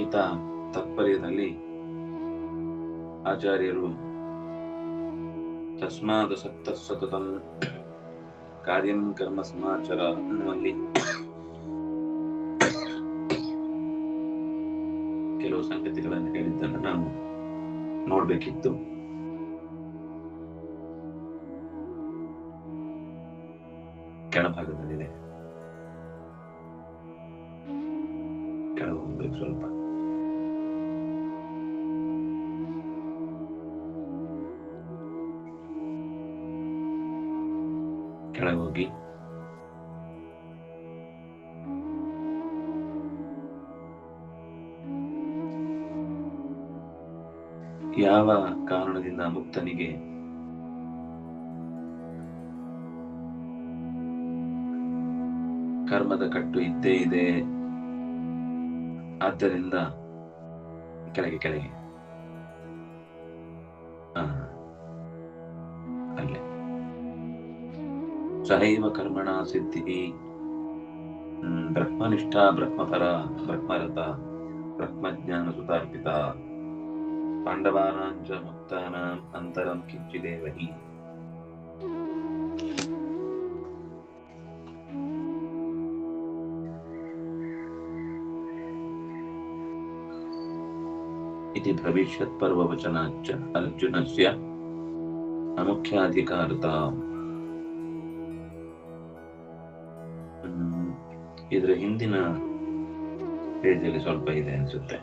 ಗೀತಾ ತಾತ್ಪರ್ಯದಲ್ಲಿ ಆಚಾರ್ಯರು ತಸ್ಮಾದ ಸಪ್ತ ಸತತಂ ಕಾರ್ಯಂ ಕರ್ಮ ಸಮಾಚಾರ ಅನ್ನುವಲ್ಲಿ ಕೆಲವು ಸಂಗತಿಗಳನ್ನು ಹೇಳಿದ್ದನ್ನು ನಾವು ನೋಡ್ಬೇಕಿತ್ತು. ಕೆಳಭಾಗದಲ್ಲಿದೆ. ಯಾವ ಕಾರಣದಿಂದ ಮುಕ್ತನಿಗೆ? ಕರ್ಮದ ಕಟ್ಟು ಇದ್ದೇ ಇದೆ. ಆದ್ದರಿಂದ ಕೆಳಗೆ ಕೆಳಗೆ. ಅಲ್ಲೇ. ಸಹೈವ ಕರ್ಮಣ ಸಿದ್ಧಿ ಹ್ಮ್, ಬ್ರಹ್ಮನಿಷ್ಠ ಬ್ರಹ್ಮಪರ ಬ್ರಹ್ಮರಥ ಬ್ರಹ್ಮಜ್ಞಾನ ಸುತಾರ್ಪಿತ ಪಾಂಡವಾನಾಂ ಚ ಮುಕ್ತಾನಾಂ ಅಂತರಂ ಕಿಂಚಿದೇವ ಹಿ इति भविष्यत्पर्ववचनाच्च अर्जुनस्य ಅಮುಖ್ಯಾಧಿಕಾರತ ಹ್ಮ್, ಇದರ ಹಿಂದಿನ ಪೇಜಲ್ಲಿ ಸ್ವಲ್ಪ ಇದೆ ಅನ್ಸುತ್ತೆ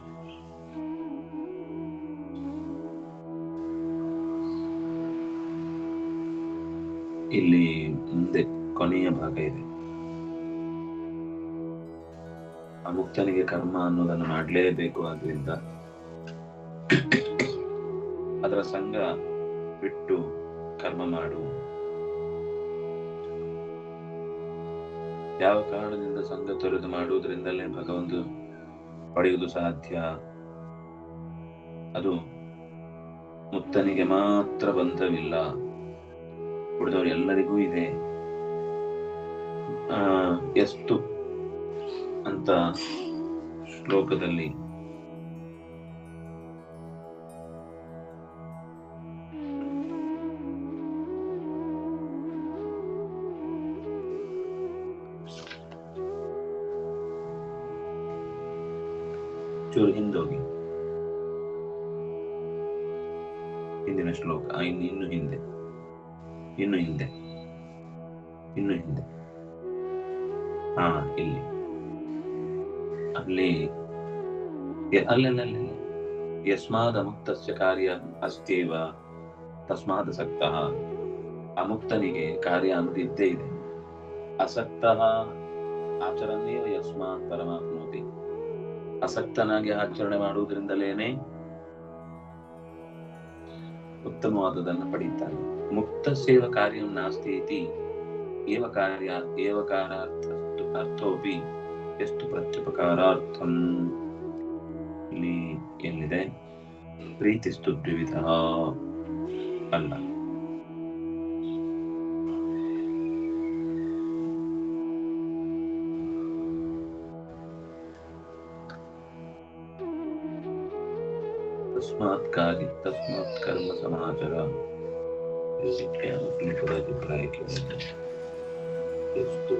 ಇಲ್ಲಿ ಮುಂದೆ ಕೊನೆಯ ಭಾಗ ಇದೆ. ಅಮುಕ್ತನಿಗೆ ಕರ್ಮ ಅನ್ನೋದನ್ನು ಮಾಡಲೇಬೇಕು ಆದ್ರಿಂದ ಅದರ ಸಂಘ ಬಿಟ್ಟು ಕರ್ಮ ಮಾಡು. ಯಾವ ಕಾರಣದಿಂದ ಸಂಘ ತೊರೆದು ಮಾಡುವುದರಿಂದಲೇ ಭಗವಂತ ಪಡೆಯುವುದು ಸಾಧ್ಯ? ಅದು ಮುಕ್ತನಿಗೆ ಮಾತ್ರ ಬಂಧವಿಲ್ಲ. ಉಳಿದವರು ಎಲ್ಲರಿಗೂ ಇದೆ. ಎಷ್ಟು ಅಂತ ಶ್ಲೋಕದಲ್ಲಿ ಅಲ್ಲಲ್ಲ ಯಸ್ಮಾದ ಅಮುಕ್ತಸ್ಯ ಕಾರ್ಯ ಅಸ್ತಿವ ತಸ್ಮಾದ ಸಕ್ತ. ಅಮುಕ್ತನಿಗೆ ಕಾರ್ಯ ಅನ್ನೋದು ಇದ್ದೇ ಇದೆ. ಅಸಕ್ತ ಆಚರಣೆಯ ಯಸ್ಮಾತ್ ಪರಮಾತ್ಮೋತಿ. ಅಸಕ್ತನಾಗಿ ಆಚರಣೆ ಮಾಡುವುದರಿಂದಲೇನೆ ಉತ್ತಮವಾದದನ್ನು ಪಡೆಯುತ್ತಾನೆ. ಮುಕ್ತ ಸೇವ ಕಾರ್ಯ ನಾಸ್ತಿ ಇತಿ. ಏವ ಕಾರ್ಯ, ಏವಕಾರಾರ್ಥ ಅರ್ಥೋಪಿ. ಎಷ್ಟು ಪ್ರತ್ಯುಪಕಾರಾರ್ಥಂ. ಇಲ್ಲಿ ಏನಿದೆ ಪ್ರೀತಿಸುತ್ತಿದ್ದ ಅಲ್ಲ. ತಸ್ಮಾತ್ ಕಾರ್ಯ ತಸ್ಮಾತ್ ಕರ್ಮ ಸಮಾಚಾರ ಇದಕ್ಕೆ ಅನುಕೂಲವಾಗಿ ಪ್ರಾಯಕ್ಕೆ ಎಷ್ಟು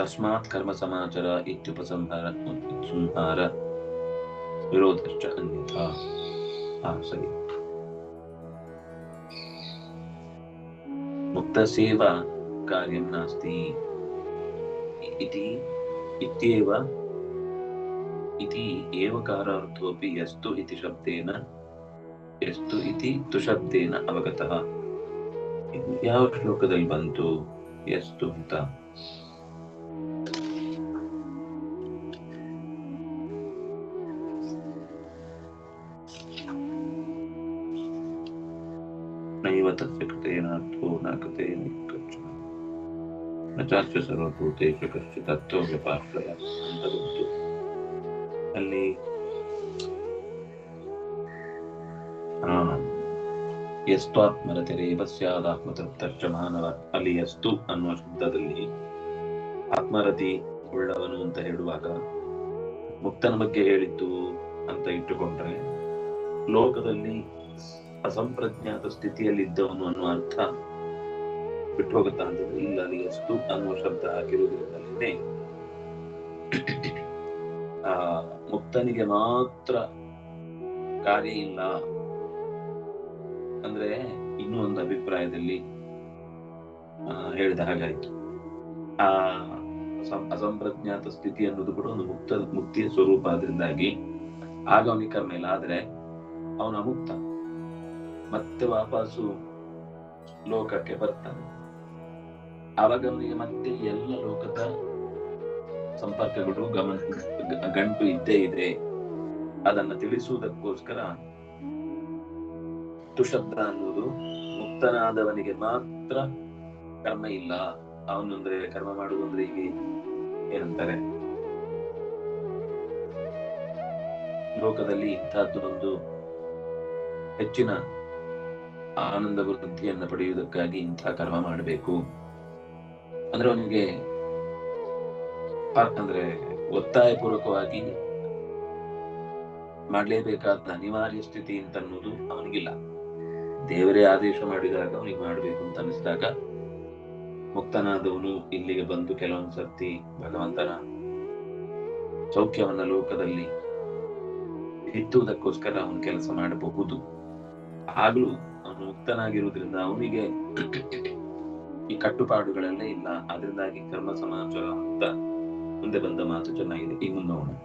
ತಸ್ಮಾತ್ ಕರ್ಮ ಸಮಾಚಾರ ಇತ್ಯುಪಸಂಹಾರ ಸಂಹಾರ ವಿರೋಧಶ್ಚ ಅನ್ಯಥಾ ಸರಿ ಮುಕ್ತ ಸೇವಾ ಕಾರ್ಯ ನಾಸ್ತಿ ಇತಿ ಇತ್ಯೇವ ಇತಿ ಏವಕಾರಾರ್ಥೋಪಿ ಯಸ್ತು ಇತಿ ಶಬ್ದೇನ ಯಸ್ತು ಇತಿ ತುಶಬ್ದೇನ ಅವಗತಃ ಯಾವ ಶ್ಲೋಕದಲ್ಲಿ ಬಂತು ಯಸ್ತು ಅಂತ ಯಥಾರ್ಥ ಸರ್ವಭೂತೇಶು ಕಶ್ಚಿತ್ ತತ್ವ ವ್ಯಪಾಶ್ರಯ ಅಂತ ಬಂತು ಅಲ್ಲಿ ಯಸ್ವಾತ್ಮರತೆರೆ ಯಸ್ಯಾದಾತ್ಮತೃಪ್ತಶ್ಚ ಮಾನವ ಅಲ್ಲಿ ಎಸ್ತು ಅನ್ನುವ ಶಬ್ದದಲ್ಲಿ ಆತ್ಮರತಿ ಉಳ್ಳವನು ಅಂತ ಹೇಳುವಾಗ ಮುಕ್ತನ ಬಗ್ಗೆ ಹೇಳಿದ್ದು ಅಂತ ಇಟ್ಟುಕೊಂಡ್ರೆ ಲೋಕದಲ್ಲಿ ಅಸಂಪ್ರಜ್ಞಾತ ಸ್ಥಿತಿಯಲ್ಲಿದ್ದವನು ಅನ್ನುವ ಅರ್ಥ ಬಿಟ್ಟು ಹೋಗುತ್ತಾ ಅಂತಂದ್ರೆ ಇಲ್ಲ ಅಲ್ಲಿ ಎಷ್ಟು ಅನ್ನುವ ಶಬ್ದ ಹಾಕಿರುವುದರಿಂದಲೇ ಆ, ಮುಕ್ತನಿಗೆ ಮಾತ್ರ ಕಾರ್ಯ ಇಲ್ಲ. ಅಂದ್ರೆ ಇನ್ನೂ ಒಂದು ಅಭಿಪ್ರಾಯದಲ್ಲಿ ಹೇಳಿದ ಹಾಗಾಯ್ತು. ಆ, ಅಸಂ- ಅಸಂಪ್ರಜ್ಞಾತ ಸ್ಥಿತಿ ಅನ್ನೋದು ಕೂಡ ಒಂದು ಮುಕ್ತ, ಮುಕ್ತಿಯ ಸ್ವರೂಪ ಆದ್ರಿಂದಾಗಿ ಆಗ ಇಲ್ಲ. ಆದ್ರೆ ಅವನ ಮುಕ್ತ ಮತ್ತೆ ವಾಪಸ್ಸು ಲೋಕಕ್ಕೆ ಬರ್ತಾನೆ. ಆವಾಗ ಅವನಿಗೆ ಮತ್ತೆ ಎಲ್ಲ ಲೋಕದ ಸಂಪರ್ಕಗಳು ಗಮನ ಗಂಟು ಇದ್ದೇ ಇದೆ. ಅದನ್ನ ತಿಳಿಸುವುದಕ್ಕೋಸ್ಕರ ತುಶಬ್ದ ಅನ್ನುವುದು ಮುಕ್ತನಾದವನಿಗೆ ಮಾತ್ರ ಕರ್ಮ ಇಲ್ಲ. ಅವನು ಅಂದ್ರೆ ಕರ್ಮ ಮಾಡುವುದಂದ್ರೆ ಹೀಗೆ ಏನಂತಾರೆ? ಲೋಕದಲ್ಲಿ ಇಂಥದ್ದು ಒಂದು ಹೆಚ್ಚಿನ ಆನಂದ ವೃದ್ಧಿಯನ್ನು ಪಡೆಯುವುದಕ್ಕಾಗಿ ಇಂಥ ಕರ್ಮ ಮಾಡಬೇಕು. ಅಂದ್ರೆ ಅವನಿಗೆ ಅಂದ್ರೆ ಒತ್ತಾಯ ಪೂರ್ವಕವಾಗಿ ಮಾಡಲೇಬೇಕಾದ ಅನಿವಾರ್ಯ ಸ್ಥಿತಿ ಅಂತ ಅನ್ನೋದು ಅವನಿಗಿಲ್ಲ. ದೇವರೇ ಆದೇಶ ಮಾಡಿದಾಗ ಅವನಿಗೆ ಮಾಡಬೇಕು ಅಂತ ಅನಿಸಿದಾಗ ಮುಕ್ತನಾದವನು ಇಲ್ಲಿಗೆ ಬಂದು ಕೆಲವೊಂದು ಸರ್ತಿ ಭಗವಂತನ ಸೌಖ್ಯವನ್ನ ಲೋಕದಲ್ಲಿ ಹಿಟ್ಟುವುದಕ್ಕೋಸ್ಕರ ಅವನು ಕೆಲಸ ಮಾಡಬಹುದು. ಆಗ್ಲೂ ಅವನು ಮುಕ್ತನಾಗಿರುವುದರಿಂದ ಅವನಿಗೆ ಈ ಕಟ್ಟುಪಾಡುಗಳೆಲ್ಲ ಇಲ್ಲ. ಅದರಿಂದಾಗಿ ಕರ್ಮ ಸಮಾಜ ಅಂತ ಮುಂದೆ ಬಂದ ಮಾತು ಚೆನ್ನಾಗಿದೆ. ಈ ಮುಂದೆ ನೋಡೋಣ.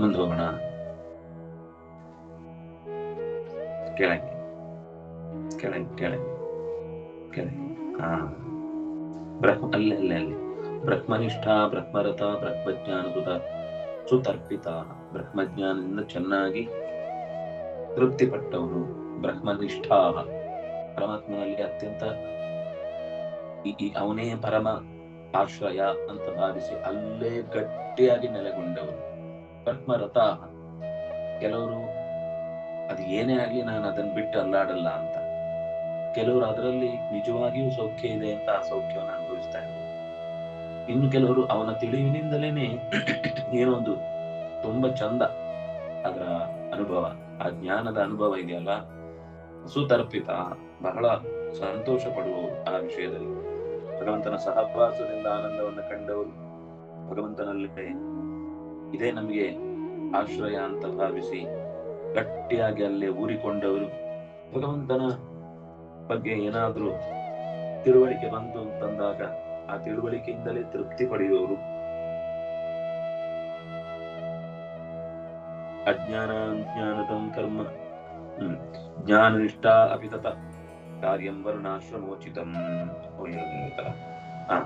ಮುಂದೆ ಹೋಗೋಣ. ಕೆಳಗೆ. ಕೆಳಗೆ ಕೆಳಗೆ. ಕೆಳಗೆ. ಹಾ. ಬ್ರಹ್ಮ, ಅಲ್ಲೇ ಅಲ್ಲೇ, ಅಲ್ಲಿ. ಬ್ರಹ್ಮನಿಷ್ಠ, ಬ್ರಹ್ಮರಥ ಬ್ರಹ್ಮಜ್ಞಾನ ಸುತ ಸುತರ್ಪಿತ. ಬ್ರಹ್ಮಜ್ಞಾನದಿಂದ ಚೆನ್ನಾಗಿ ತೃಪ್ತಿಪಟ್ಟವರು ಬ್ರಹ್ಮನಿಷ್ಠ. ಪರಮಾತ್ಮನಲ್ಲಿ ಅತ್ಯಂತ ಈ ಅವನೇ ಪರಮ ಆಶ್ರಯ ಅಂತ ಭಾವಿಸಿ ಅಲ್ಲೇ ಗಟ್ಟಿಯಾಗಿ ನೆಲೆಗೊಂಡವರು ಬ್ರಹ್ಮರಥ ಕೆಲವರು ಅದು ಏನೇ ಆಗ್ಲಿ ನಾನು ಅದನ್ನ ಬಿಟ್ಟು ಅಲ್ಲಾಡಲ್ಲ ಅಂತ. ಕೆಲವರು ಅದರಲ್ಲಿ ನಿಜವಾಗಿಯೂ ಸೌಖ್ಯ ಇದೆ ಅಂತ ಆ ಸೌಖ್ಯವನ್ನು ಅನುಭವಿಸ್ತಾ ಇದ್ರು ಇನ್ನು ಕೆಲವರು ಅವನ ತಿಳಿವಿನಿಂದಲೇನೆ ಏನೊಂದು ತುಂಬಾ ಚಂದ ಅದರ ಅನುಭವ, ಆ ಜ್ಞಾನದ ಅನುಭವ ಇದೆಯಲ್ಲ? ಸುತರ್ಪಿತ ಬಹಳ ಸಂತೋಷ ಪಡುವವರು ಆ ವಿಷಯದಲ್ಲಿ. ಭಗವಂತನ ಸಹವಾಸದಿಂದ ಆನಂದವನ್ನು ಕಂಡವರು. ಭಗವಂತನಲ್ಲಿ ಇದೇ ನಮಗೆ ಆಶ್ರಯ ಅಂತ ಭಾವಿಸಿ ಗಟ್ಟಿಯಾಗಿ ಅಲ್ಲೇ ಊರಿಕೊಂಡವರು. ಭಗವಂತನ ಬಗ್ಗೆ ಏನಾದ್ರೂ ತಿಳುವಳಿಕೆ ಬಂತು ಅಂತಂದಾಗ ಆ ತಿಳುವಳಿಕೆಯಿಂದಲೇ ತೃಪ್ತಿ ಪಡೆಯುವವರು. ಅಜ್ಞಾನ ಜ್ಞಾನದಂ ಕರ್ಮ ಜ್ಞಾನ ನಿಷ್ಠ ಅಪಿತತ ಕಾರ್ಯಂ ವರ್ಣಾಶ್ರಮೋಚಿತಂ. ಆ,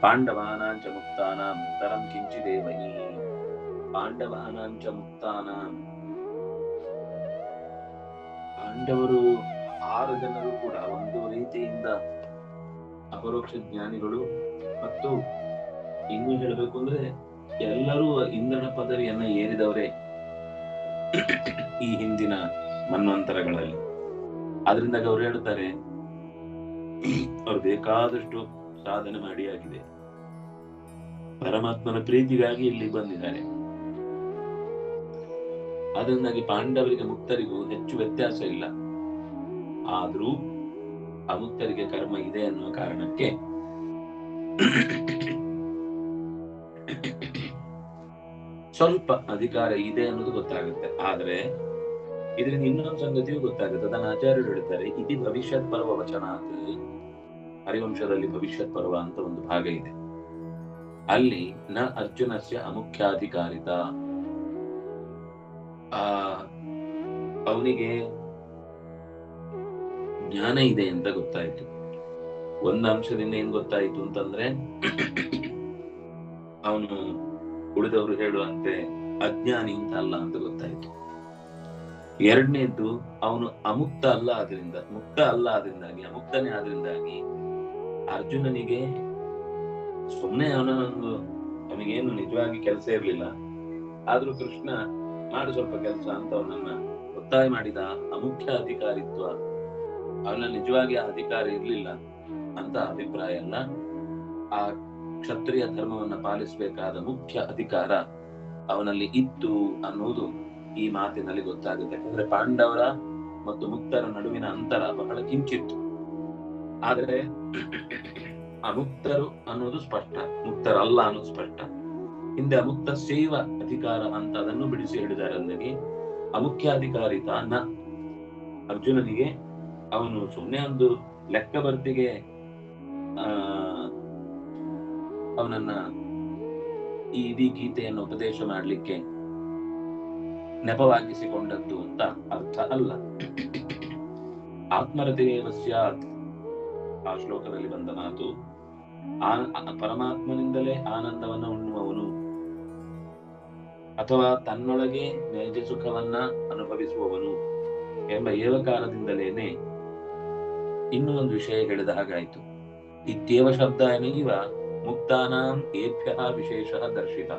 ಪಾಂಡವಾನಾಂಚ ಮುಕ್ತಾನಾಂ ತರಂ ಕಿಂಚಿದೇವ ಪಾಂಡವಾನಾಂ ಚ ಪಾಂಡವರು ಆರು ಜನರು ಕೂಡ ಒಂದು ರೀತಿಯಿಂದ ಅಪರೋಕ್ಷ ಜ್ಞಾನಿಗಳು. ಮತ್ತು ಇನ್ನು ಹೇಳಬೇಕು ಅಂದ್ರೆ ಎಲ್ಲರೂ ಇಂದ್ರನ ಪದವಿಯನ್ನ ಏರಿದವರೇ. ಈ ಹಿಂದಿನ ಮನ್ವಂತರಗಳಲ್ಲಿ. ಅದರಿಂದ ಅವ್ರು ಹೇಳ್ತಾರೆ ಅವ್ರು ಬೇಕಾದಷ್ಟು ಸಾಧನೆ ಮಾಡಿ ಆಗಿದೆ. ಪರಮಾತ್ಮನ ಪ್ರೀತಿಗಾಗಿ ಇಲ್ಲಿ ಬಂದಿದ್ದಾರೆ. ಅದರಿಂದಾಗಿ ಪಾಂಡವರಿಗೆ ಮುಕ್ತರಿಗೂ ಹೆಚ್ಚು ವ್ಯತ್ಯಾಸ ಇಲ್ಲ. ಆದ್ರೂ ಅಮುಕ್ತರಿಗೆ ಕರ್ಮ ಇದೆ ಅನ್ನುವ ಕಾರಣಕ್ಕೆ ಸ್ವಲ್ಪ ಅಧಿಕಾರ ಇದೆ ಅನ್ನೋದು ಗೊತ್ತಾಗುತ್ತೆ. ಆದ್ರೆ ಇದರಿಂದ ಇನ್ನೊಂದು ಸಂಗತಿಯೂ ಗೊತ್ತಾಗುತ್ತೆ. ಅದನ್ನ ಆಚಾರ್ಯರು ಹೇಳ್ತಾರೆ, ಇತಿ ಭವಿಷ್ಯತ್ ಪರ್ವ ವಚನಾತ್ ಹರಿವಂಶದಲ್ಲಿ ಭವಿಷ್ಯತ್ ಪರ್ವ ಅಂತ ಒಂದು ಭಾಗ ಇದೆ. ಅಲ್ಲಿ ನ ಅರ್ಜುನಸ್ಯ ಅಮುಖ್ಯಾಧಿಕಾರಿತ. ಆ, ಅವನಿಗೆ ಜ್ಞಾನ ಇದೆ ಅಂತ ಗೊತ್ತಾಯ್ತು. ಒಂದು ಅಂಶದಿಂದ ಏನ್ ಗೊತ್ತಾಯ್ತು ಅಂತಂದ್ರೆ, ಅವನು ಉಳಿದವರು ಹೇಳುವಂತೆ ಅಜ್ಞಾನಿ ಅಂತ ಅಲ್ಲ ಅಂತ ಗೊತ್ತಾಯ್ತು. ಎರಡನೇದ್ದು, ಅವನು ಅಮುಕ್ತ ಅಲ್ಲ ಆದ್ರಿಂದ, ಮುಕ್ತ ಅಲ್ಲ ಆದ್ರಿಂದಾಗಿ, ಅಮುಕ್ತನೇ ಆದ್ರಿಂದಾಗಿ ಅರ್ಜುನನಿಗೆ ಸುಮ್ಮನೆ ಅವನೊಂದು ಅವನಿಗೇನು ನಿಜವಾಗಿ ಕೆಲಸ ಇರ್ಲಿಲ್ಲ. ಆದ್ರೂ ಕೃಷ್ಣ ಮಾಡು ಸ್ವಲ್ಪ ಕೆಲಸ ಅಂತ ಅವನನ್ನ ಒತ್ತಾಯ ಮಾಡಿದ ಅಮುಖ್ಯ ಅಧಿಕಾರಿತ್ವ. ಅವನ ನಿಜವಾಗಿ ಆ ಅಧಿಕಾರ ಇರ್ಲಿಲ್ಲ ಅಂತ ಅಭಿಪ್ರಾಯ ಅಲ್ಲ. ಆ ಕ್ಷತ್ರಿಯ ಧರ್ಮವನ್ನ ಪಾಲಿಸಬೇಕಾದ ಮುಖ್ಯ ಅಧಿಕಾರ ಅವನಲ್ಲಿ ಇತ್ತು ಅನ್ನುವುದು ಈ ಮಾತಿನಲ್ಲಿ ಗೊತ್ತಾಗುತ್ತೆ. ಯಾಕಂದ್ರೆ ಪಾಂಡವರ ಮತ್ತು ಮುಕ್ತರ ನಡುವಿನ ಅಂತರ ಬಹಳ ಕಿಂಚಿತ್ತು. ಆದರೆ ಅಮುಕ್ತರು ಅನ್ನೋದು ಸ್ಪಷ್ಟ, ಮುಕ್ತರಲ್ಲ ಅನ್ನೋದು ಸ್ಪಷ್ಟ. ಹಿಂದೆ ಅಮುಕ್ತ ಸೇವ ಅಧಿಕಾರ ಅಂತ ಅದನ್ನು ಬಿಡಿಸಿ ಹೇಳಿದ್ದಾರೆ ಅಂದ್ರೆ ಅಮುಖ್ಯ ಅಧಿಕಾರಿ ತಾನ ಅರ್ಜುನನಿಗೆ ಅವನು ಸುಮ್ಮನೆ ಒಂದು ಲೆಕ್ಕ ಬರ್ತಿಗೆ, ಆ ಅವನನ್ನ ಈ ಇಡೀ ಗೀತೆಯನ್ನು ಉಪದೇಶ ಮಾಡಲಿಕ್ಕೆ ನೆಪವಾಗಿಸಿಕೊಂಡದ್ದು ಅಂತ ಅರ್ಥ ಅಲ್ಲ. ಆತ್ಮರತೆಯೇವ ಸ್ಯಾತ್ ಆ ಶ್ಲೋಕದಲ್ಲಿ ಬಂದ ಮಾತು, ಆ- ಪರಮಾತ್ಮನಿಂದಲೇ ಆನಂದವನ್ನ ಉಣ್ಣುವವನು ಅಥವಾ ತನ್ನೊಳಗೆ ನೈಜ ಸುಖವನ್ನ ಅನುಭವಿಸುವವನು ಎಂಬ ಏವಕಾರದಿಂದಲೇನೆ ಇನ್ನೂ ಒಂದು ವಿಷಯ ಹೇಳಿದ ಹಾಗಾಯಿತು. ಇತ್ಯೇವ ಶಬ್ದ ಎನೈವ ಮುಕ್ತಾನಾಂ ಏಭ್ಯ ವಿಶೇಷ ದರ್ಶಿತ.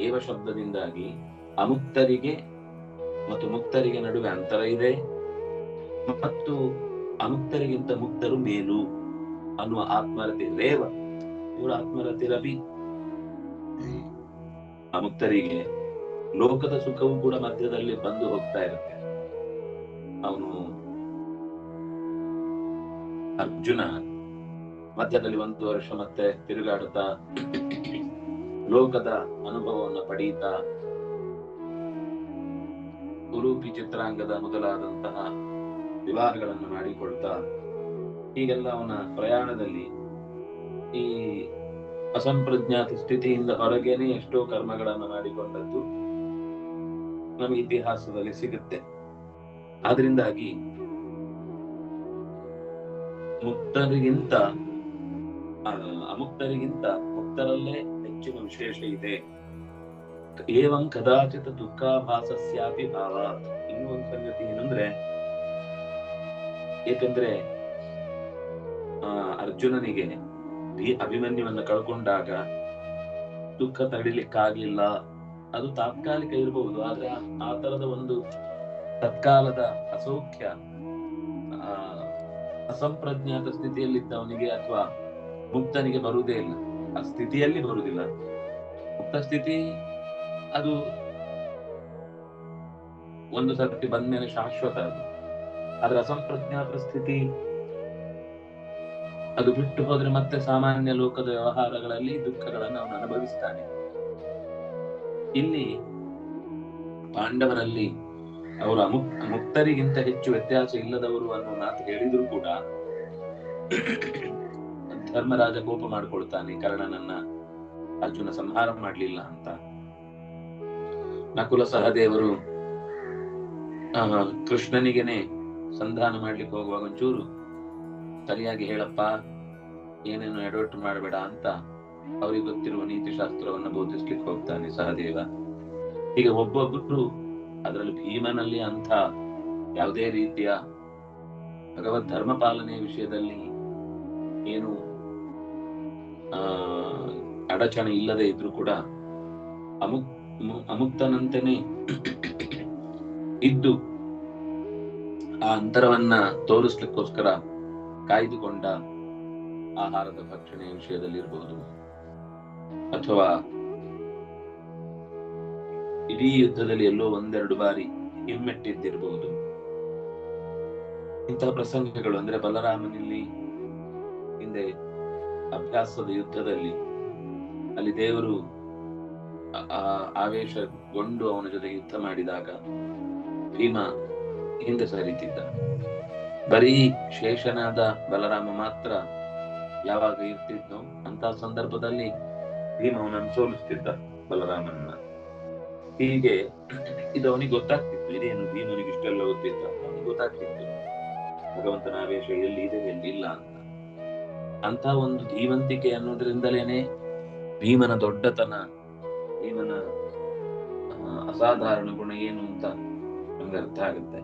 ಏವ ಶಬ್ದದಿಂದಾಗಿ ಅಮುಕ್ತರಿಗೆ ಮತ್ತು ಮುಕ್ತರಿಗೆ ನಡುವೆ ಅಂತರ ಇದೆ. ಮತ್ತು ಅಮುಕ್ತರಿಗಿಂತ ಮುಕ್ತರು ಮೇಲು ಅನ್ನುವ ಆತ್ಮರತಿ ರೇವ. ಇವರು ಆತ್ಮರತಿ ರವಿ. ಅಮುಕ್ತರಿಗೆ ಲೋಕದ ಸುಖವೂ ಕೂಡ ಮಧ್ಯದಲ್ಲಿ ಬಂದು ಹೋಗ್ತಾ ಇರುತ್ತೆ. ಅವನು ಅರ್ಜುನ ಮಧ್ಯದಲ್ಲಿ ಒಂದು ವರ್ಷ ಮತ್ತೆ ತಿರುಗಾಡುತ್ತಾ ಲೋಕದ ಅನುಭವವನ್ನು ಪಡೀತಾ ಉರೂಪಿ ಚಿತ್ರಾಂಗದ ಮೊದಲಾದಂತಹ ವಿವಾಹಗಳನ್ನು ಮಾಡಿಕೊಳ್ತಾ ಹೀಗೆಲ್ಲ ಅವನ ಪ್ರಯಾಣದಲ್ಲಿ ಈ ಅಸಂಪ್ರಜ್ಞಾತ ಸ್ಥಿತಿಯಿಂದ ಹೊರಗೇನೆ ಎಷ್ಟೋ ಕರ್ಮಗಳನ್ನು ಮಾಡಿಕೊಂಡದ್ದು ನಮ್ಮ ಇತಿಹಾಸದಲ್ಲಿ ಸಿಗುತ್ತೆ. ಆದ್ರಿಂದಾಗಿ ಮುಕ್ತರಿಗಿಂತ ಅಮುಕ್ತರಿಗಿಂತ ಮುಕ್ತರಲ್ಲೇ ಹೆಚ್ಚಿನ ವಿಶೇಷ ಇದೆ. ಏವಂ ಕದಾಚಿತ್ ದುಃಖಾಭಾಸಸ್ಯಾಪಿ ಭಾವಾತ್. ಇನ್ನೂ ಒಂದು ಸಂಗತಿ ಏನಂದ್ರೆ, ಏಕೆಂದ್ರೆ, ಆ, ಅರ್ಜುನನಿಗೆ ಅಭಿಮನ್ಯುವನ್ನು ಕಳ್ಕೊಂಡಾಗ ದುಃಖ ತಡಿಲಿಕ್ಕಾಗ್ಲಿಲ್ಲ. ಅದು ತಾತ್ಕಾಲಿಕ ಇರಬಹುದು ಆದ್ರೆ ಆ- ತರದ ಒಂದು ತತ್ಕಾಲದ ಅಸೌಖ್ಯ ಅಸಂಪ್ರಜ್ಞಾತ ಸ್ಥಿತಿಯಲ್ಲಿದ್ದವನಿಗೆ ಅಥವಾ ಮುಕ್ತನಿಗೆ ಬರುವುದೇ ಇಲ್ಲ. ಆ ಸ್ಥಿತಿಯಲ್ಲಿ ಬರುವುದಿಲ್ಲ. ಮುಕ್ತ ಸ್ಥಿತಿ, ಅದು ಒಂದು ಸರ್ತಿ ಬಂದ್ಮೇಲೆ ಶಾಶ್ವತ ಅದು. ಆದ್ರೆ ಅಸಂಪ್ರಜ್ಞಾತ ಸ್ಥಿತಿ, ಅದು ಬಿಟ್ಟು ಹೋದ್ರೆ ಮತ್ತೆ ಸಾಮಾನ್ಯ ಲೋಕದ ವ್ಯವಹಾರಗಳಲ್ಲಿ ದುಃಖಗಳನ್ನು ಅವನು ಅನುಭವಿಸ್ತಾನೆ. ಇಲ್ಲಿ ಪಾಂಡವರಲ್ಲಿ ಅವರು ಅಮುಕ್ ಮುಕ್ತರಿಗಿಂತ ಹೆಚ್ಚು ವ್ಯತ್ಯಾಸ ಇಲ್ಲದವರು ಅನ್ನೋ ಮಾತು ಹೇಳಿದ್ರು ಕೂಡ ಧರ್ಮರಾಜ ಕೋಪ ಮಾಡ್ಕೊಳ್ತಾನೆ ಕರ್ಣನನ್ನ ಅರ್ಜುನ ಸಂಹಾರ ಮಾಡ್ಲಿಲ್ಲ ಅಂತ. ನಕುಲ ಸಹದೇವರು ಆ, ಕೃಷ್ಣನಿಗೆನೆ ಸಂಧಾನ ಮಾಡ್ಲಿಕ್ಕೆ ಹೋಗುವಾಗ ಒಂಚೂರು ಸರಿಯಾಗಿ ಹೇಳಪ್ಪ ಏನೇನು ಎಡವಟ್ಟು ಮಾಡಬೇಡ ಅಂತ ಅವ್ರಿಗೆ ಗೊತ್ತಿರುವ ನೀತಿ ಶಾಸ್ತ್ರವನ್ನ ಬೋಧಿಸ್ಲಿಕ್ಕೆ ಹೋಗ್ತಾನೆ ಸಹದೇವ. ಹೀಗೆ ಒಬ್ಬೊಬ್ಬರು ಅದರಲ್ಲಿ ಭೀಮನಲ್ಲಿ ಅಂತ ಯಾವುದೇ ರೀತಿಯ ಭಗವದ್ ಧರ್ಮ ಪಾಲನೆಯ ವಿಷಯದಲ್ಲಿ ಏನು ಆ, ಅಡಚಣೆ ಇಲ್ಲದೆ ಇದ್ರೂ ಕೂಡ ಅಮುಕ್ ಅಮುಕ್ತನಂತೆನೆ ಇದ್ದು ಆ ಅಂತರವನ್ನ ತೋರಿಸ್ಲಿಕ್ಕೋಸ್ಕರ ಕಾಯ್ದುಕೊಂಡ ಆಹಾರದ ಭಕ್ಷಣೆಯ ಇರಬಹುದು ಅಥವಾ ಇಡೀ ಯುದ್ಧದಲ್ಲಿ ಎಲ್ಲೋ ಒಂದೆರಡು ಬಾರಿ ಹಿಮ್ಮೆಟ್ಟಿದ್ದಿರಬಹುದು ಇಂತಹ ಪ್ರಸಂಗಗಳು ಅಂದ್ರೆ ಬಲರಾಮನಲ್ಲಿ ಹಿಂದೆ ಅಭ್ಯಾಸದ ಯುದ್ಧದಲ್ಲಿ ಅಲ್ಲಿ ದೇವರು ಆ- ಆವೇಶಗೊಂಡು ಅವನ ಜೊತೆ ಯುದ್ಧ ಮಾಡಿದಾಗ ಭೀಮ ಹಿಂದೆ ಸರಿತಿದ್ದ ಬರೀ ಶೇಷನಾದ ಬಲರಾಮ ಮಾತ್ರ ಯಾವಾಗ ಇರ್ತಿದ್ನೋ ಅಂತ ಸಂದರ್ಭದಲ್ಲಿ ಭೀಮ ಅವನನ್ನು ಸೋಲಿಸ್ತಿದ್ದ ಹೀಗೆ ಇದು ಅವನಿಗೆ ಗೊತ್ತಾಗ್ತಿತ್ತು, ಇದೇನು ಭೀಮನಿಗೆ ಇಷ್ಟೆಲ್ಲ ಗೊತ್ತಿದ್ದ ಅವನಿಗೆ ಗೊತ್ತಾಗ್ತಿತ್ತು. ಭಗವಂತನ ಆವೇಶ ಎಲ್ಲಿ ಇದೆ, ಎಲ್ಲಿ ಇಲ್ಲ ಅಂತ. ಅಂತ ಒಂದು ಧೀವಂತಿಕೆ ಅನ್ನೋದ್ರಿಂದಲೇನೆ ಭೀಮನ ದೊಡ್ಡತನ, ಭೀಮನ ಅಸಾಧಾರಣ ಗುಣ ಏನು ಅಂತ ನಮ್ಗೆ ಅರ್ಥ ಆಗುತ್ತೆ.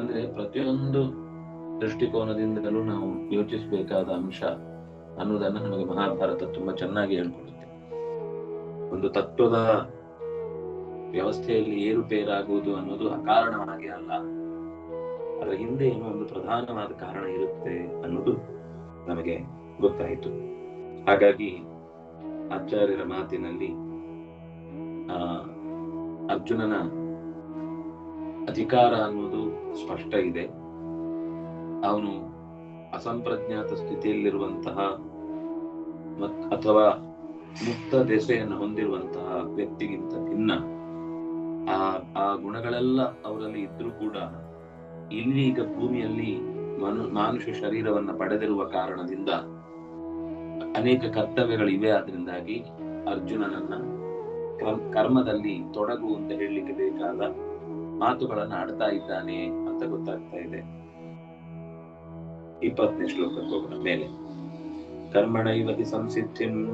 ಅಂದ್ರೆ ಪ್ರತಿಯೊಂದು ದೃಷ್ಟಿಕೋನದಿಂದಲೂ ನಾವು ಯೋಚಿಸಬೇಕಾದ ಅಂಶ ಅನ್ನೋದನ್ನ ನಮಗೆ ಮಹಾಭಾರತ ತುಂಬಾ ಚೆನ್ನಾಗಿ ಹೇಳ್ಕೊಡುತ್ತೆ. ಒಂದು ತತ್ವದ ವ್ಯವಸ್ಥೆಯಲ್ಲಿ ಏರುಪೇರಾಗುವುದು ಅನ್ನೋದು ಅಕಾರಣವಾಗಿ ಅಲ್ಲ ಅದರ ಹಿಂದೆ ಏನೋ ಒಂದು ಪ್ರಧಾನವಾದ ಕಾರಣ ಇರುತ್ತೆ ಅನ್ನೋದು ನಮಗೆ ಗೊತ್ತಾಯಿತು. ಹಾಗಾಗಿ ಆಚಾರ್ಯರ ಮಾತಿನಲ್ಲಿ, ಆ, ಅರ್ಜುನನ ಅಧಿಕಾರ ಅನ್ನೋದು ಸ್ಪಷ್ಟ ಇದೆ. ಅವನು ಅಸಂಪ್ರಜ್ಞಾತ ಸ್ಥಿತಿಯಲ್ಲಿರುವಂತಹ ಅಥವಾ ಮುಕ್ತ ದೆಸೆಯನ್ನು ಹೊಂದಿರುವಂತಹ ವ್ಯಕ್ತಿಗಿಂತ ಭಿನ್ನ. ಆ ಆ ಗುಣಗಳೆಲ್ಲ ಅವರಲ್ಲಿ ಇದ್ರೂ ಕೂಡ ಇಲ್ಲಿ ಈಗ ಭೂಮಿಯಲ್ಲಿ ಮನು, ಮಾನುಷ ಶರೀರವನ್ನ ಪಡೆದಿರುವ ಕಾರಣದಿಂದ ಅನೇಕ ಕರ್ತವ್ಯಗಳಿವೆ. ಆದ್ರಿಂದಾಗಿ ಅರ್ಜುನನನ್ನ ಕ್ರಮ್- ಕರ್ಮದಲ್ಲಿ ತೊಡಗು ಅಂತ ಹೇಳಲಿಕ್ಕೆ ಬೇಕಾದ ಮಾತುಗಳನ್ನ ಆಡ್ತಾ ಇದ್ದಾನೆ ಅಂತ ಗೊತ್ತಾಗ್ತಾ ಇದೆ. ಇಪ್ಪತ್ತನೇ ಶ್ಲೋಕಕ್ಕೆ ಹೋಗೋಣ. ಮೇಲೆ ಕರ್ಮಣೈವತಿ ಸಂಸಿದ್ಧಿಂ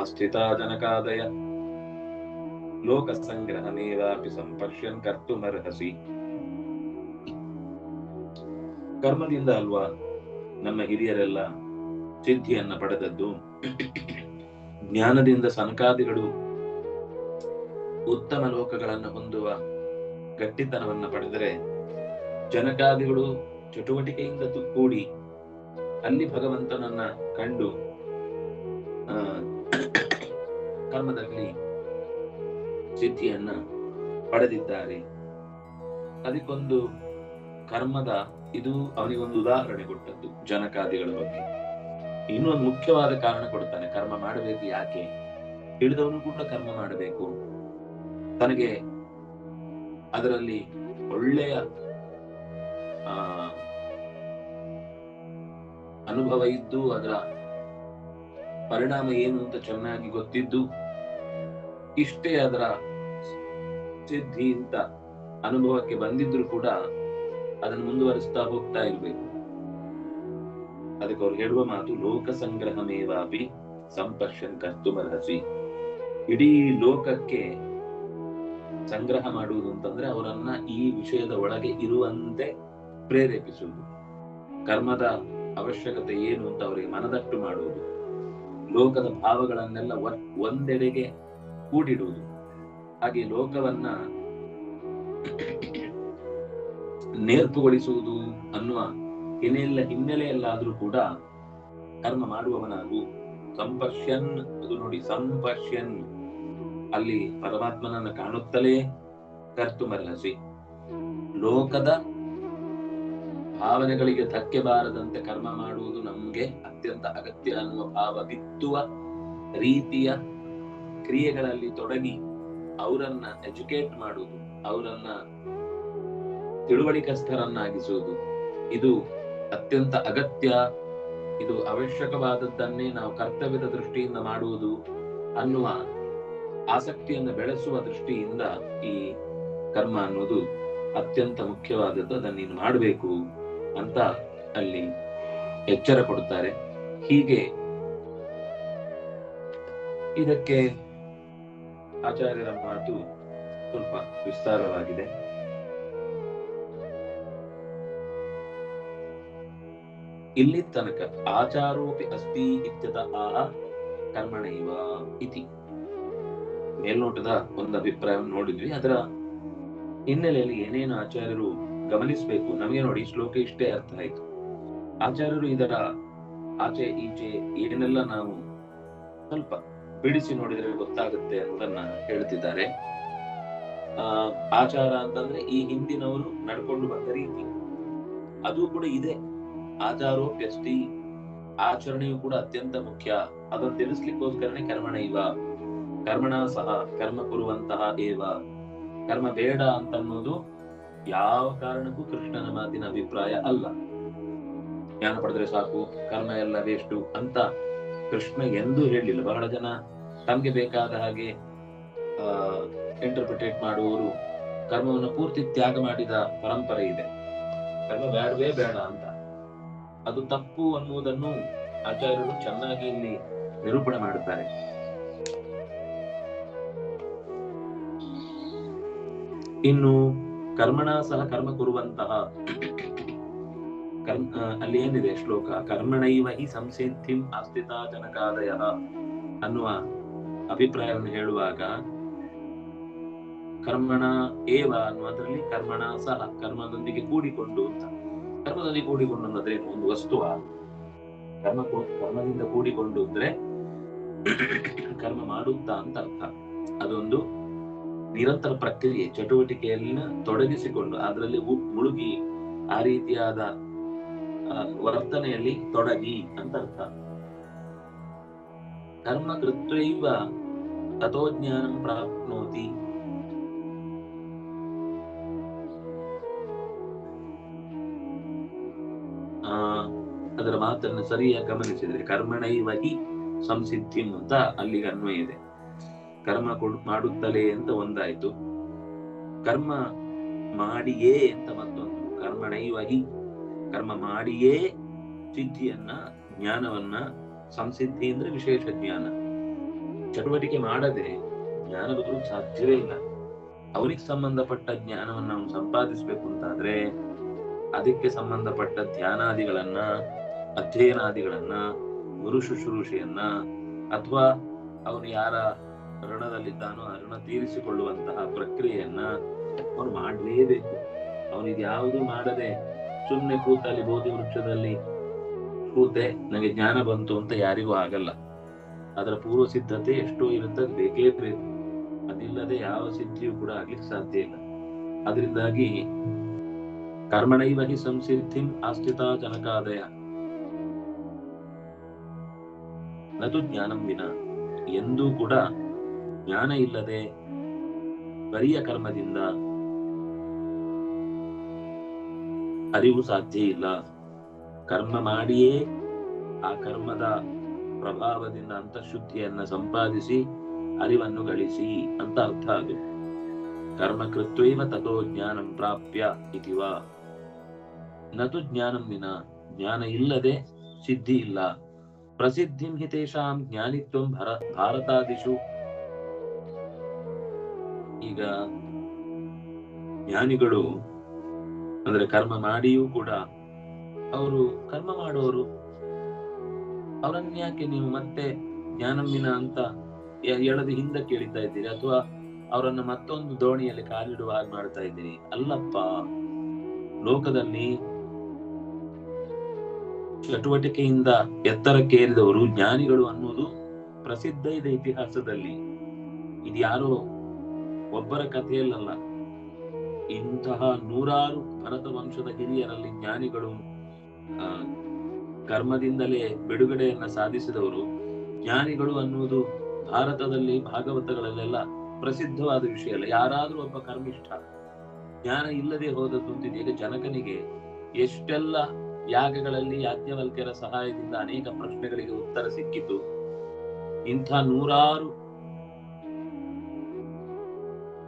ಅಸ್ಥಿತಾ ಜನಕಾದಯ. ಸಂಗ್ರಹಮೇವಾಪಿ ಕರ್ತು ಕರ್ತುಮರ್ಹಸಿ. ಕರ್ಮದಿಂದ ಅಲ್ವಾ ನಮ್ಮ ಹಿರಿಯರೆಲ್ಲ ಸಿದ್ಧಿಯನ್ನ ಪಡೆದದ್ದು? ಜ್ಞಾನದಿಂದ ಸನಕಾದಿಗಳು ಉತ್ತಮ ಲೋಕಗಳನ್ನು ಹೊಂದುವ ಗಟ್ಟಿತನವನ್ನ ಪಡೆದರೆ ಜನಕಾದಿಗಳು ಚಟುವಟಿಕೆಯಿಂದ ಕೂಡಿ ಅಲ್ಲಿ ಭಗವಂತನನ್ನ ಕಂಡು ಕರ್ಮದಲ್ಲಿ ಸಿದ್ಧಿಯನ್ನ ಪಡೆದಿದ್ದಾರೆ. ಅದಕ್ಕೊಂದು ಕರ್ಮದ ಇದು ಅವನಿಗೊಂದು ಉದಾಹರಣೆ ಕೊಟ್ಟದ್ದು ಜನಕಾದಿಗಳ ಬಗ್ಗೆ. ಇನ್ನೊಂದು ಮುಖ್ಯವಾದ ಕಾರಣ ಕೊಡ್ತಾನೆ, ಕರ್ಮ ಮಾಡಬೇಕು ಯಾಕೆ? ಹಿಡಿದವನು ಕೂಡ ಕರ್ಮ ಮಾಡಬೇಕು. ತನಗೆ ಅದರಲ್ಲಿ ಒಳ್ಳೆಯ, ಆ, ಅನುಭವ ಇದ್ದು ಅದರ ಪರಿಣಾಮ ಏನು ಅಂತ ಚೆನ್ನಾಗಿ ಗೊತ್ತಿದ್ದು, ಇಷ್ಟೇ ಅದರ ಸಿದ್ಧಿ ಅಂತ ಅನುಭವಕ್ಕೆ ಬಂದಿದ್ರು ಕೂಡ ಅದನ್ನು ಮುಂದುವರಿಸ್ತಾ ಹೋಗ್ತಾ ಇರ್ಬೇಕು. ಅದಕ್ಕೆ ಅವ್ರು ಹೇಳುವ ಮಾತು, ಲೋಕ ಸಂಗ್ರಹಮೇವಾಪಿ ಸಂಪರ್ಶನ್ ಕರ್ತುಮರ್ಹಸಿ ಇಡೀ ಲೋಕಕ್ಕೆ ಸಂಗ್ರಹ ಮಾಡುವುದು ಅಂತಂದ್ರೆ ಅವರನ್ನ ಈ ವಿಷಯದ ಒಳಗೆ ಇರುವಂತೆ ಪ್ರೇರೇಪಿಸುವುದು. ಕರ್ಮದ ಅವಶ್ಯಕತೆ ಏನು ಅಂತ ಅವರಿಗೆ ಮನದಟ್ಟು ಮಾಡುವುದು. ಲೋಕದ ಭಾವಗಳನ್ನೆಲ್ಲ ಒಂದೆಡೆಗೆ ಕೂಡಿಡುವುದು. ಹಾಗೆ ಲೋಕವನ್ನ ನೇರ್ಪುಗೊಳಿಸುವುದು ಅನ್ನುವ ಹಿನ್ನೆಲೆ, ಹಿನ್ನೆಲೆಯಲ್ಲಾದ್ರೂ ಕೂಡ ಕರ್ಮ ಮಾಡುವವನಾಗು. ಸಂಪಶ್ಯನ್, ಅದು ನೋಡಿ ಸಂಪಶ್ಯನ್. ಅಲ್ಲಿ ಪರಮಾತ್ಮನನ್ನ ಕಾಣುತ್ತಲೇ ಕರ್ತು ಮರಹಸಿ ಲೋಕದ ಭಾವನೆಗಳಿಗೆ ಧಕ್ಕೆ ಬಾರದಂತೆ ಕರ್ಮ ಮಾಡುವುದು ನಮ್ಗೆ ಅತ್ಯಂತ ಅಗತ್ಯ ಅನ್ನುವ ಭಾವ ಬಿತ್ತುವ ರೀತಿಯ ಕ್ರಿಯೆಗಳಲ್ಲಿ ತೊಡಗಿ ಅವರನ್ನ ಎಜುಕೇಟ್ ಮಾಡುವುದು, ಅವರನ್ನ ತಿಳುವಳಿಕಸ್ಥರನ್ನಾಗಿಸುವುದು. ಇದು ಅತ್ಯಂತ ಅಗತ್ಯ. ಇದು ಅವಶ್ಯಕವಾದದ್ದನ್ನೇ ನಾವು ಕರ್ತವ್ಯದ ದೃಷ್ಟಿಯಿಂದ ಮಾಡುವುದು ಅನ್ನುವ ಆಸಕ್ತಿಯನ್ನು ಬೆಳೆಸುವ ದೃಷ್ಟಿಯಿಂದ ಈ ಕರ್ಮ ಅನ್ನೋದು ಅತ್ಯಂತ ಮುಖ್ಯವಾದದ್ದು. ಅದನ್ನು ನೀನು ಮಾಡಬೇಕು ಅಂತ ಅಲ್ಲಿ ಎಚ್ಚರ ಕೊಡುತ್ತಾರೆ ಹೀಗೆ ಇದಕ್ಕೆ ಆಚಾರ್ಯರ ಮಾತು ಸ್ವಲ್ಪ ವಿಸ್ತಾರವಾಗಿದೆ. ಇಲ್ಲಿ ತನಕ ಆಚಾರೋಪಿ ಅಸ್ತಿ ಇತ್ಯತಃ ಕರ್ಮಣೈವ ಇತಿ. ಮೇಲ್ನೋಟದ ಒಂದು ಅಭಿಪ್ರಾಯವನ್ನು ನೋಡಿದ್ವಿ. ಅದರ ಹಿನ್ನೆಲೆಯಲ್ಲಿ ಏನೇನು ಆಚಾರ್ಯರು ಗಮನಿಸಬೇಕು ನಮಗೆ ನೋಡಿ ಶ್ಲೋಕ ಇಷ್ಟೇ ಅರ್ಥ ಆಯ್ತು. ಆಚಾರ್ಯರು ಇದರ ಆಚೆ ಈಚೆ ಏನೆಲ್ಲ ನಾವು ಸ್ವಲ್ಪ ಬಿಡಿಸಿ ನೋಡಿದ್ರೆ ಗೊತ್ತಾಗುತ್ತೆ ಅನ್ನೋದನ್ನ ಹೇಳ್ತಿದ್ದಾರೆ. ಆ, ಆಚಾರ ಅಂತಂದ್ರೆ ಈ ಹಿಂದಿನವರು ನಡ್ಕೊಂಡು ಬಂದ ರೀತಿ. ಅದು ಕೂಡ ಇದೆ. ಆಚಾರೋಪ್ಯಸ್ತಿ, ಆಚರಣೆಯು ಕೂಡ ಅತ್ಯಂತ ಮುಖ್ಯ. ಅದನ್ನು ತಿಳಿಸ್ಲಿಕ್ಕೋಸ್ಕರನೇ ಕರ್ಮಣ ಇವ. ಕರ್ಮಣ ಸಹ, ಕರ್ಮ ಕೊರುವಂತಹ ಏವ. ಕರ್ಮ ಬೇಡ ಅಂತ ಅನ್ನೋದು ಯಾವ ಕಾರಣಕ್ಕೂ ಕೃಷ್ಣನ ಮಾತಿನ ಅಭಿಪ್ರಾಯ ಅಲ್ಲ. ಜ್ಞಾನ ಪಡೆದ್ರೆ ಸಾಕು, ಕರ್ಮ ಎಲ್ಲ ವೇಸ್ಟು ಅಂತ ಕೃಷ್ಣ ಎಂದೂ ಹೇಳಿಲ್ಲ. ಬಹಳ ಜನ ತಮ್ಗೆ ಬೇಕಾದ ಹಾಗೆ ಇಂಟರ್ಪ್ರಿಟೇಟ್ ಮಾಡುವವರು ಕರ್ಮವನ್ನು ಪೂರ್ತಿ ತ್ಯಾಗ ಮಾಡಿದ ಪರಂಪರೆ ಇದೆ. ಕರ್ಮ ಬೇಡವೇ ಬೇಡ ಅಂತ. ಅದು ತಪ್ಪು ಅನ್ನುವುದನ್ನು ಆಚಾರ್ಯರು ಚೆನ್ನಾಗಿ ಇಲ್ಲಿ ನಿರೂಪಣೆ ಮಾಡುತ್ತಾರೆ. ಇನ್ನು ಕರ್ಮಣ ಸಹ ಕರ್ಮ ಕೊರುವಂತಹ ಕರ್ಮ ಅಲ್ಲಿ ಏನಿದೆ ಶ್ಲೋಕ? ಕರ್ಮಣೈವ ಹಿ ಸಂಸಿದ್ಧಿಂ ಆಸ್ಥಿತಾ ಜನಕಾದಯ ಅನ್ನುವ ಅಭಿಪ್ರಾಯವನ್ನು ಹೇಳುವಾಗ, ಕರ್ಮಣ ಏವ ಅನ್ನುವುದರಲ್ಲಿ ಕರ್ಮಣ ಸಹ ಕರ್ಮದೊಂದಿಗೆ ಕೂಡಿಕೊಂಡು ಅಂತ. ಕರ್ಮದಲ್ಲಿ ಕೂಡಿಕೊಂಡು ಅನ್ನೋದ್ರೆ ಒಂದು ವಸ್ತುವ ಕರ್ಮ ಕರ್ಮದಿಂದ ಕೂಡಿಕೊಂಡು ಅಂದ್ರೆ ಕರ್ಮ ಮಾಡುತ್ತಾ ಅಂತ ಅರ್ಥ. ಅದೊಂದು ನಿರಂತರ ಪ್ರಕ್ರಿಯೆ ಚಟುವಟಿಕೆಯಲ್ಲಿನ ತೊಡಗಿಸಿಕೊಂಡು ಅದರಲ್ಲಿ ಮುಳುಗಿ ಆ ರೀತಿಯಾದ ವರ್ತನೆಯಲ್ಲಿ ತೊಡಗಿ ಅಂತ ಅರ್ಥ. ಕರ್ಮ ಕೃತ್ವೈವ ತಥೋ ಜ್ಞಾನ ಪ್ರಾಪ್ನೋತಿ ಆ ಅದರ ಮಾತನ್ನು ಸರಿಯಾಗಿ ಗಮನಿಸಿದ್ರೆ ಕರ್ಮಣೈವ ಹಿ ಸಂಸಿದ್ಧಿಂ ಅಂತ ಅಲ್ಲಿಗೆ ಅನ್ವಯ ಇದೆ ಕರ್ಮ ಕೊಡ್- ಮಾಡುತ್ತಲೇ ಅಂತ ಒಂದಾಯ್ತು. ಕರ್ಮ ಮಾಡಿಯೇ ಅಂತ ಮತ್ತೊಂದು. ಕರ್ಮಣೈವ ಹಿ ಕರ್ಮ ಮಾಡಿಯೇ ಸಿದ್ಧಿಯನ್ನ, ಜ್ಞಾನವನ್ನ ಸಂಸಿದ್ಧಿ ಅಂದ್ರೆ ವಿಶೇಷ ಜ್ಞಾನ. ಚಟುವಟಿಕೆ ಮಾಡದೆ ಜ್ಞಾನ ಬರಲು ಸಾಧ್ಯವೇ ಇಲ್ಲ. ಅವನಿಗೆ ಸಂಬಂಧಪಟ್ಟ ಜ್ಞಾನವನ್ನ ಅವನು ಸಂಪಾದಿಸ್ಬೇಕು ಅಂತಾದ್ರೆ ಅದಕ್ಕೆ ಸಂಬಂಧಪಟ್ಟ ಧ್ಯಾನಾದಿಗಳನ್ನ, ಅಧ್ಯಯನಾದಿಗಳನ್ನ, ಗುರು ಶುಶ್ರೂಷೆಯನ್ನ ಅಥವಾ ಅವನು ಯಾರ ಋಣದಲ್ಲಿದ್ದಾನೋ ಆ ಋಣ ತೀರಿಸಿಕೊಳ್ಳುವಂತಹ ಪ್ರಕ್ರಿಯೆಯನ್ನ ಅವನು ಮಾಡಲೇಬೇಕು. ಅವನಿಗೆ ಯಾವುದು ಮಾಡದೆ ಸುಮ್ಮನೆ ಕೂತಲ್ಲಿ ಬೋಧಿ ವೃಕ್ಷದಲ್ಲಿ ಕೂತೆ ನನಗೆ ಜ್ಞಾನ ಬಂತು ಅಂತ ಯಾರಿಗೂ ಆಗಲ್ಲ. ಅದರ ಪೂರ್ವ ಸಿದ್ಧತೆ ಎಷ್ಟೋ ಇರುತ್ತೆ ಬೇಕೇ ಬೇಕು ಅದಿಲ್ಲದೆ ಯಾವ ಸಿದ್ಧಿಯೂ ಕೂಡ ಆಗ್ಲಿಕ್ಕೆ ಸಾಧ್ಯ ಇಲ್ಲ. ಅದರಿಂದಾಗಿ ಕರ್ಮಣೈವ ಹಿ ಸಂಸಿದ್ಧಿ ಆಸ್ಥಿತಾ ಜನಕಾದಯ. ನದು ಜ್ಞಾನಂ ವಿನ. ಎಂದೂ ಕೂಡ ಜ್ಞಾನ ಇಲ್ಲದೆ ಬರಿಯ ಕರ್ಮದಿಂದ ಅರಿವು ಸಾಧ್ಯ ಇಲ್ಲ. ಕರ್ಮ ಮಾಡಿಯೇ ಆ ಕರ್ಮದ ಪ್ರಭಾವದಿಂದ ಅಂತಃಶುದ್ಧಿಯನ್ನ ಸಂಪಾದಿಸಿ ಅರಿವನ್ನು ಗಳಿಸಿ ಅಂತ ಅರ್ಥ ಅದು ಕರ್ಮ ಕೃತ್ವೈವ ತಥೋ ಜ್ಞಾನಂ ಪ್ರಾಪ್ಯ ಇತಿವ ನದು ಜ್ಞಾನಂ ವಿನ, ಜ್ಞಾನ ಇಲ್ಲದೆ ಸಿದ್ಧಿ ಇಲ್ಲ. ಪ್ರಸಿದ್ಧಿಂ ಹಿ ಜ್ಞಾನಿತ್ವಂ ಭರ ಭಾರತಾದಿಶು ಈಗ ಜ್ಞಾನಿಗಳು ಅಂದ್ರೆ ಕರ್ಮ ಮಾಡಿಯೂ ಕೂಡ ಅವರು ಕರ್ಮ ಮಾಡೋರು ಅವರನ್ನ ಯಾಕೆ ನೀವು ಮತ್ತೆ ಜ್ಞಾನಮ್ಮಿನ ಅಂತ ಎಳೆದು ಹಿಂದೆ ಕೇಳಿತಾ ಇದ್ದೀರಿ? ಅಥವಾ ಅವರನ್ನ ಮತ್ತೊಂದು ದೋಣಿಯಲ್ಲಿ ಕಾಲಿಡುವ ಹಾಗೆ ಮಾಡ್ತಾ ಇದ್ದೀರಿ? ಅಲ್ಲಪ್ಪ, ಲೋಕದಲ್ಲಿ ಚಟುವಟಿಕೆಯಿಂದ ಎತ್ತರಕ್ಕೆ ಏರಿದವರು ಜ್ಞಾನಿಗಳು ಅನ್ನುವುದು ಪ್ರಸಿದ್ಧ ಇದೆ ಇತಿಹಾಸದಲ್ಲಿ. ಇದು ಯಾರೋ ಒಬ್ಬರ ಕಥೆಯಲ್ಲ ಇಂತಹ ನೂರಾರು ಭರತ ವಂಶದ ಹಿರಿಯರಲ್ಲಿ ಜ್ಞಾನಿಗಳು ಕರ್ಮದಿಂದಲೇ ಬಿಡುಗಡೆಯನ್ನ ಸಾಧಿಸಿದವರು, ಜ್ಞಾನಿಗಳು ಅನ್ನುವುದು ಭಾರತದಲ್ಲಿ ಭಾಗವತಗಳಲ್ಲೆಲ್ಲ ಪ್ರಸಿದ್ಧವಾದ ವಿಷಯ ಅಲ್ಲ. ಯಾರಾದ್ರೂ ಒಬ್ಬ ಕರ್ಮಿಷ್ಠ, ಜ್ಞಾನ ಇಲ್ಲದೆ ಹೋದದ್ದುಂತಿದೆ ಈಗ ಜನಕನಿಗೆ ಎಷ್ಟೆಲ್ಲ ಯಾಗಗಳಲ್ಲಿ ಯಾಜ್ಞವಲ್ಕ್ಯರ ಸಹಾಯದಿಂದ ಅನೇಕ ಪ್ರಶ್ನೆಗಳಿಗೆ ಉತ್ತರ ಸಿಕ್ಕಿತು. ಇಂಥ ನೂರಾರು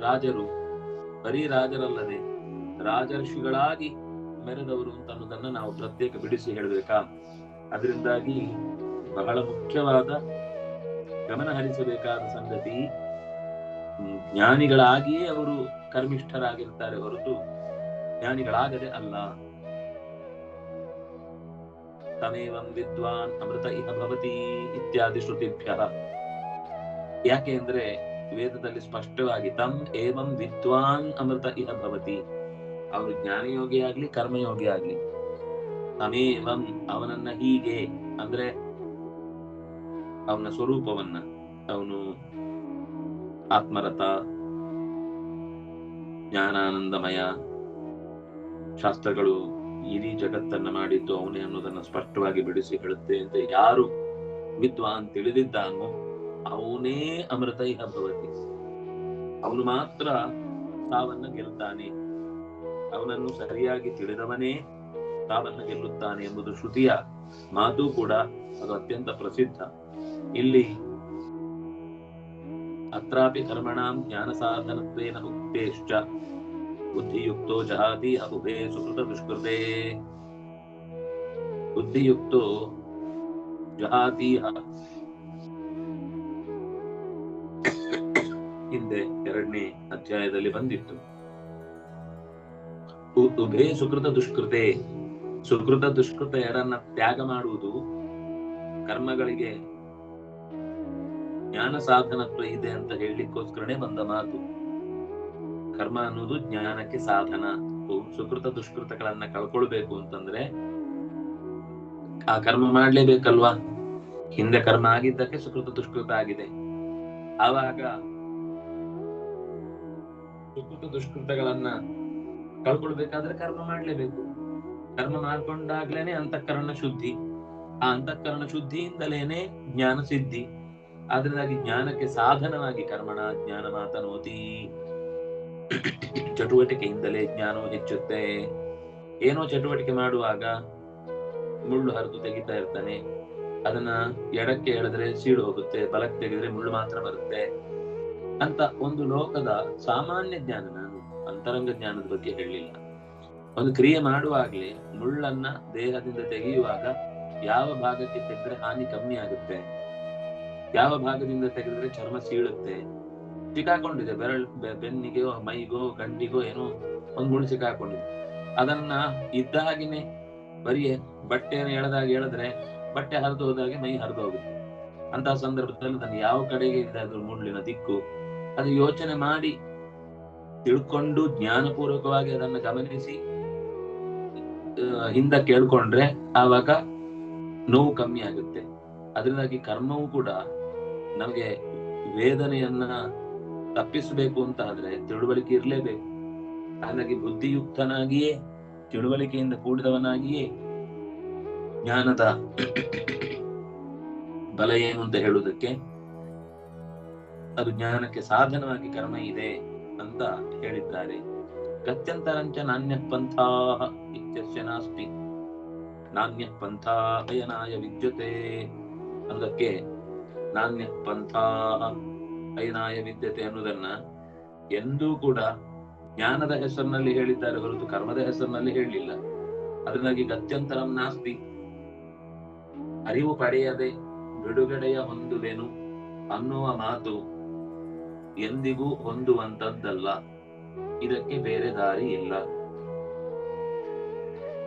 ರಾಜರು ಬರೀ ರಾಜರಲ್ಲದೆ ರಾಜರ್ಷಿಗಳಾಗಿ ಮೆರೆದವರು ಅಂತ ಅನ್ನೋದನ್ನ ನಾವು ಪ್ರತ್ಯೇಕ ಬಿಡಿಸಿ ಹೇಳಬೇಕಾ? ಅದರಿಂದಾಗಿ ಬಹಳ ಮುಖ್ಯವಾದ ಗಮನ ಹರಿಸಬೇಕಾದ ಸಂಗತಿ ಜ್ಞಾನಿಗಳಾಗಿಯೇ ಅವರು ಕರ್ಮಿಷ್ಠರಾಗಿರ್ತಾರೆ ಹೊರತು ಜ್ಞಾನಿಗಳಾಗದೆ ಅಲ್ಲ. ತಮೇವಂ ವಿದ್ವಾನ್ ಅಮೃತ ಇಹ ಭವತಿ ಇತ್ಯಾದಿ ಶ್ರುತಿಭ್ಯ. ಯಾಕೆ ಅಂದ್ರೆ ವೇದದಲ್ಲಿ ಸ್ಪಷ್ಟವಾಗಿ ತಮ್ ಏವಂ ವಿದ್ವಾನ್ ಅಮೃತ ಇಹ ಭವತಿ. ಅವನು ಜ್ಞಾನಯೋಗಿ ಆಗ್ಲಿ, ಕರ್ಮಯೋಗಿ ಆಗ್ಲಿ. ತಮೇವಂ ಅವನನ್ನ ಹೀಗೆ, ಅಂದ್ರೆ ಅವನ ಸ್ವರೂಪವನ್ನ, ಅವನು ಆತ್ಮರಥ, ಜ್ಞಾನಾನಂದಮಯ ಶಾಸ್ತ್ರಗಳು ಇಡೀ ಜಗತ್ತನ್ನ ಮಾಡಿದ್ದು ಅವನೇ ಅನ್ನೋದನ್ನ ಸ್ಪಷ್ಟವಾಗಿ ಬಿಡಿಸಿ ಹೇಳುತ್ತೆ ಅಂತ ಯಾರು ವಿದ್ವಾನ್ ತಿಳಿದಿದ್ದಾನೋ ಅವನೇ ಅಮೃತ ಇಹ ಭವತಿ. ಅವನು ಮಾತ್ರ ಸಾವನ್ನ ಗೆಲ್ತಾನೆ. ಅವನನ್ನು ಸರಿಯಾಗಿ ತಿಳಿದವನೇ ತಾಪಸ ಗೆಲ್ಲುತ್ತಾನೆ ಎಂಬುದು ಶ್ರುತಿಯ ಮಾತು ಕೂಡ ಅದು ಅತ್ಯಂತ ಪ್ರಸಿದ್ಧ. ಇಲ್ಲಿ ಅತ್ರಾಪಿ ಕರ್ಮಣಾಂ ಜ್ಞಾನ ಸಾಧನತ್ವೇನ ಉಕ್ತೇಶ್ಚ ಬುದ್ಧಿಯುಕ್ತೋ ಜಹಾತಿ ಅಹುಭೇ ಸುಕೃತ ದುಷ್ಕೃತೆ. ಬುದ್ಧಿಯುಕ್ತೋ ಜಹಾತೀಹ ಹಿಂದೆ ಎರಡನೇ ಅಧ್ಯಾಯದಲ್ಲಿ ಬಂದಿತ್ತು. ಉ- ಉಭೇ ಸುಕೃತ ದುಷ್ಕೃತೆ. ಸುಕೃತ ದುಷ್ಕೃತ ಎರಡನ್ನ ತ್ಯಾಗ ಮಾಡುವುದು ಕರ್ಮಗಳಿಗೆ ಜ್ಞಾನ ಸಾಧನತ್ವ ಇದೆ ಅಂತ ಹೇಳಲಿಕ್ಕೋಸ್ಕರನೇ ಬಂದ ಮಾತು. ಕರ್ಮ ಅನ್ನೋದು ಜ್ಞಾನಕ್ಕೆ ಸಾಧನ. ಸುಕೃತ ದುಷ್ಕೃತಗಳನ್ನ ಕಳ್ಕೊಳ್ಬೇಕು ಅಂತಂದ್ರೆ ಆ ಕರ್ಮ ಮಾಡ್ಲೇಬೇಕಲ್ವಾ? ಹಿಂದೆ ಕರ್ಮ ಆಗಿದ್ದಕ್ಕೆ ಸುಕೃತ ದುಷ್ಕೃತ ಆಗಿದೆ. ಆವಾಗ ಸುಕೃತ ದುಷ್ಕೃತಗಳನ್ನ ಕಳ್ಕೊಳ್ಬೇಕಾದ್ರೆ ಕರ್ಮ ಮಾಡ್ಲೇಬೇಕು. ಕರ್ಮ ಮಾಡ್ಕೊಂಡಾಗ್ಲೇನೆ ಅಂತಃಕರಣ ಶುದ್ಧಿ. ಆ ಅಂತಃಕರಣ ಶುದ್ಧಿಯಿಂದಲೇನೆ ಜ್ಞಾನ ಸಿದ್ಧಿ. ಅದರಿಂದಾಗಿ ಜ್ಞಾನಕ್ಕೆ ಸಾಧನವಾಗಿ ಕರ್ಮಣ, ಜ್ಞಾನ ಮಾತನೋತಿ. ಚಟುವಟಿಕೆಯಿಂದಲೇ ಜ್ಞಾನವು ಹೆಚ್ಚುತ್ತೆ. ಏನೋ ಚಟುವಟಿಕೆ ಮಾಡುವಾಗ ಮುಳ್ಳು ಹರಿದು ತೆಗಿತಾ ಇರ್ತಾನೆ. ಅದನ್ನ ಎಡಕ್ಕೆ ಎಳೆದ್ರೆ ಸೀಳು ಹೋಗುತ್ತೆ, ಬಲಕ್ಕೆ ತೆಗೆದ್ರೆ ಮುಳ್ಳು ಮಾತ್ರ ಬರುತ್ತೆ. ಅಂತ ಒಂದು ಲೋಕದ ಸಾಮಾನ್ಯ ಜ್ಞಾನ ನಾನು ಅಂತರಂಗ ಜ್ಞಾನದ ಬಗ್ಗೆ ಹೇಳಲಿಲ್ಲ ಒಂದು ಕ್ರಿಯೆ ಮಾಡುವಾಗಲೇ ಮುಳ್ಳನ್ನ ದೇಹದಿಂದ ತೆಗೆಯುವಾಗ ಯಾವ ಭಾಗಕ್ಕೆ ತೆಗೆದ್ರೆ ಹಾನಿ ಕಮ್ಮಿ ಆಗುತ್ತೆ? ಯಾವ ಭಾಗದಿಂದ ತೆಗೆದ್ರೆ ಚರ್ಮ ಸೀಳುತ್ತೆ? ಸಿಕ್ಕಾಕೊಂಡಿದೆ ಬೆರಳ್ ಬೆನ್ನಿಗೋ, ಮೈಗೋ, ಗಂಡಿಗೋ ಏನೋ ಒಂದು ಮುಳ್ಳು ಸಿಕ್ಕಾಕೊಂಡಿದೆ ಅದನ್ನ ಇದ್ದ ಹಾಗೆನೆ ಬರೀ ಬಟ್ಟೆಯನ್ನು ಎಳೆದಾಗ ಎಳೆದ್ರೆ ಬಟ್ಟೆ ಹರಿದು ಹೋದಾಗೆ ಮೈ ಹರಿದು ಹೋಗುತ್ತೆ. ಅಂತಹ ಸಂದರ್ಭದಲ್ಲಿ ನಾನು ಯಾವ ಕಡೆಗೆ ಇದೆ ಅದ್ರ ಮುಳ್ಳಿನ ದಿಕ್ಕು. ಅದು ಯೋಚನೆ ಮಾಡಿ ತಿಳ್ಕೊಂಡು ಜ್ಞಾನಪೂರ್ವಕವಾಗಿ ಅದನ್ನು ಗಮನಿಸಿ ಹಿಂದ ಕೇಳ್ಕೊಂಡ್ರೆ ಆವಾಗ ನೋವು ಕಮ್ಮಿ ಆಗುತ್ತೆ. ಅದರಿಂದಾಗಿ ಕರ್ಮವು ಕೂಡ ನಮಗೆ ವೇದನೆಯನ್ನ ತಪ್ಪಿಸಬೇಕು ಅಂತ ಆದ್ರೆ ತಿಳುವಳಿಕೆ ಇರಲೇಬೇಕು. ಹಾಗಾಗಿ ಬುದ್ಧಿಯುಕ್ತನಾಗಿಯೇ, ತಿಳುವಳಿಕೆಯಿಂದ ಕೂಡಿದವನಾಗಿಯೇ ಜ್ಞಾನದ ಬಲ ಏನು ಅಂತ ಹೇಳುವುದಕ್ಕೆ ಅದು ಜ್ಞಾನಕ್ಕೆ ಸಾಧನವಾಗಿ ಕರ್ಮ ಇದೆ. ಅಂತ ಹೇಳಿದ್ದಾರೆ. ಗತ್ಯಂತರಂಚ ನಾಣ್ಯ ಪಂಥಾ ಇತ್ಯಸ್ಯ ನಾಸ್ತಿ ನಾಣ್ಯ ಪಂಥಾ ಅಯನಾಯ ವಿದ್ಯತೆ ಅನ್ನೋದಕ್ಕೆ ನಾಣ್ಯ ಪಂಥಾ ಅಯನಾಯ ವಿದ್ಯತೆ ಅನ್ನೋದನ್ನ ಎಂದೂ ಕೂಡ ಜ್ಞಾನದ ಹೆಸರಿನಲ್ಲಿ ಹೇಳಿದ್ದಾರೆ ಹೊರತು ಕರ್ಮದ ಹೆಸರಿನಲ್ಲಿ ಹೇಳಲಿಲ್ಲ. ಅದರಿಂದಾಗಿ ಗತ್ಯಂತರಂ ನಾಸ್ತಿ. ಅರಿವು ಪಡೆಯದೆ ಬಿಡುಗಡೆಯ ಹೊಂದುವೆನು ಅನ್ನುವ ಮಾತು ಎಂದಿಗೂ ಹೊಂದುವಂತದ್ದಲ್ಲ ಇದಕ್ಕೆ ಬೇರೆ ದಾರಿ ಇಲ್ಲ.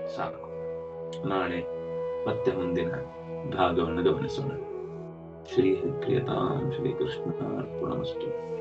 ಸಾಕು. ನಾಳೆ ಮತ್ತೆ ಮುಂದಿನ ಭಾಗವನ್ನು ಗಮನಿಸೋಣ. ಶ್ರೀ ಪ್ರಿಯತಾಂ ಶ್ರೀ ಕೃಷ್ಣ ಅರ್ಪಣಮಸ್ತು